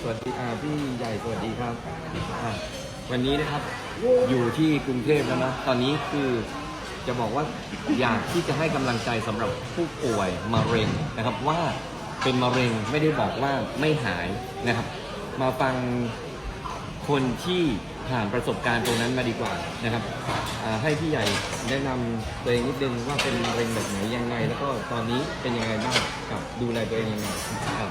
สวัสดีอ่าพี่ใหญ่สวัสดีครับอ่าวันนี้นะครับอยู่ที่กรุงเทพแล้วนะตอนนี้คือจะบอกว่าอยากที่จะให้กำลังใจสำหรับผู้ป่วยมะเร็งนะครับว่าเป็นมะเร็งไม่ได้บอกว่าไม่หายนะครับ มาฟังคนที่ผ่านประสบการณ์ตรงนั้นมาดีกว่านะครับอ่าให้พี่ใหญ่แนะนำตัวเองนิดนึงว่าเป็นมะเร็งแบบไหนยังไง แล้วก็ตอนนี้เป็นยังไงบ้างกับดูแลตัวเองยังไงครับ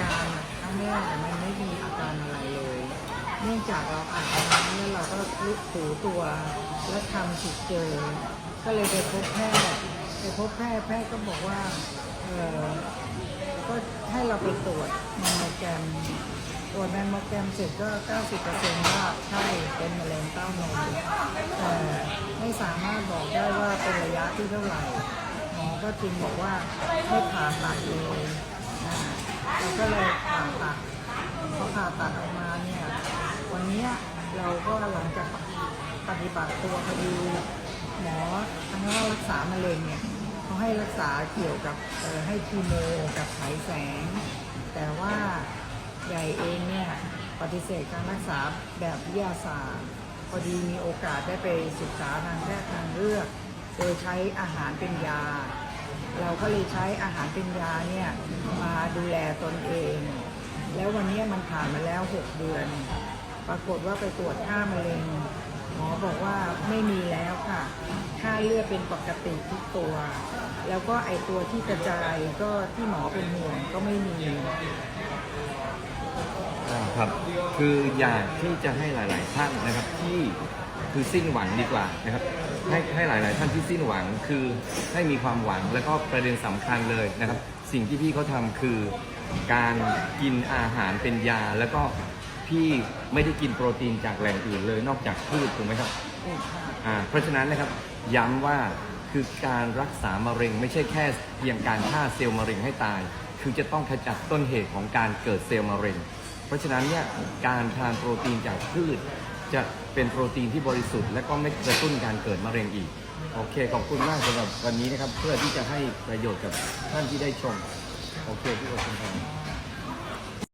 การอะครั้งแรกอะมันไม่มีอาการอะไรเลย เนื่องจากเราอ่านน้ำแล้วเราก็ลุกถูตัว แล้วทำผิดเจอ ก็เลยไปพบแพทย์ไปพบแพทย์แพทย์ก็บอกว่าเออก็ให้เราไปตรวจแมมโมแกรมตรวจแมมโมแกรมเสร็จก็ 90%ว่าใช่เป็นมะเร็งเต้านมแต่ไม่สามารถบอกได้ว่าเป็นระยะที่เท่าไหร่หมอก็จึงบอกว่าให้ผ่าตัดเลย เราก็เลยผ่าตัดพอผ่าตัดออกมาเนี่ย วันนี้เราก็หลังจากปฏิบัติตัวพอดีหมอทางด้ารักษามะเร็งเนี่ยเขาให้รักษาเกี่ยวกับออให้คีโมกับฉายแสง แต่ว่าใหญ่เองเนี่ยปฏิเสธการรักษาแบบวิทยาศาสตร์พอดีมีโอกาสได้ไปศึกษาทางแพทย์ทางเลือก โดยใช้อาหารเป็นยา เราก็เลยใช้อาหารเป็นยาเนี่ยมาดูแลตนเอง แล้ววันนี้มันผ่านมาแล้ว 6 เดือน ปรากฏว่าไปตรวจค่ามะเร็งหมอบอกว่าไม่มีแล้วค่ะ ค่าเลือดเป็นปกติทุกตัว แล้วก็ไอตัวที่กระจายก็ที่หมอเป็นห่วงก็ไม่มีครับ คืออยากที่จะให้หลาย ๆ ท่านนะครับที่ คือสิ้นหวังดีกว่านะครับให้ให้หลาย ๆ ท่านที่สิ้นหวังคือให้มีความหวังแล้วก็ประเด็นสำคัญเลยนะครับ สิ่งที่พี่เขาทำคือการกินอาหารเป็นยา แล้วก็พี่ไม่ได้กินโปรตีนจากแหล่งอื่นเลย นอกจากพืชถูกไหมครับอ่าเพราะฉะนั้นนะครับย้ำว่าคือการรักษามะเร็งไม่ใช่แค่เพียงการฆ่าเซลล์มะเร็งให้ตาย คือจะต้องขจัดต้นเหตุของการเกิดเซลล์มะเร็ง เพราะฉะนั้นเนี่ยการทานโปรตีนจากพืช จะเป็นโปรตีนที่บริสุทธิ์และก็ไม่กระตุ้นการเกิดมะเร็งอีก โอเค ขอบคุณมากสำหรับวันนี้นะครับ เพื่อที่จะให้ประโยชน์กับท่านที่ได้ชม โอเคพี่อคุณครับ